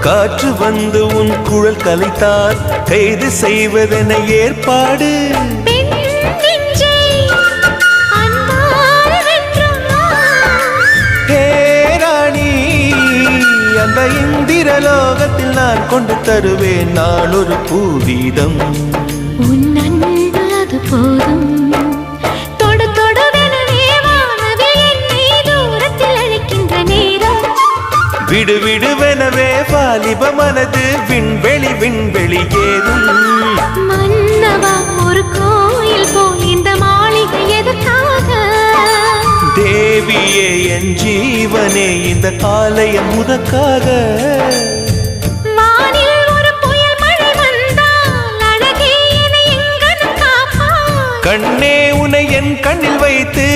காற்று வந்து உன் குழல் கலைத்தால் கைது செய்வதென ஏற்பாடு. இந்திரலோகத்தில் நான் கொண்டு தருவேன். நான் ஒரு பூவீதம் உன் விடு விடுவெனவே வாலிப மனது. விண்வெளி விண்வெளி ஏறும். மன்னவா ஒரு கோயில் போல் இந்த மாளிகை எதற்காக? தேவியே என் ஜீவனே இந்த ஆலயம் உனக்காக. கண்ணே உனை என் கண்ணில் வைத்து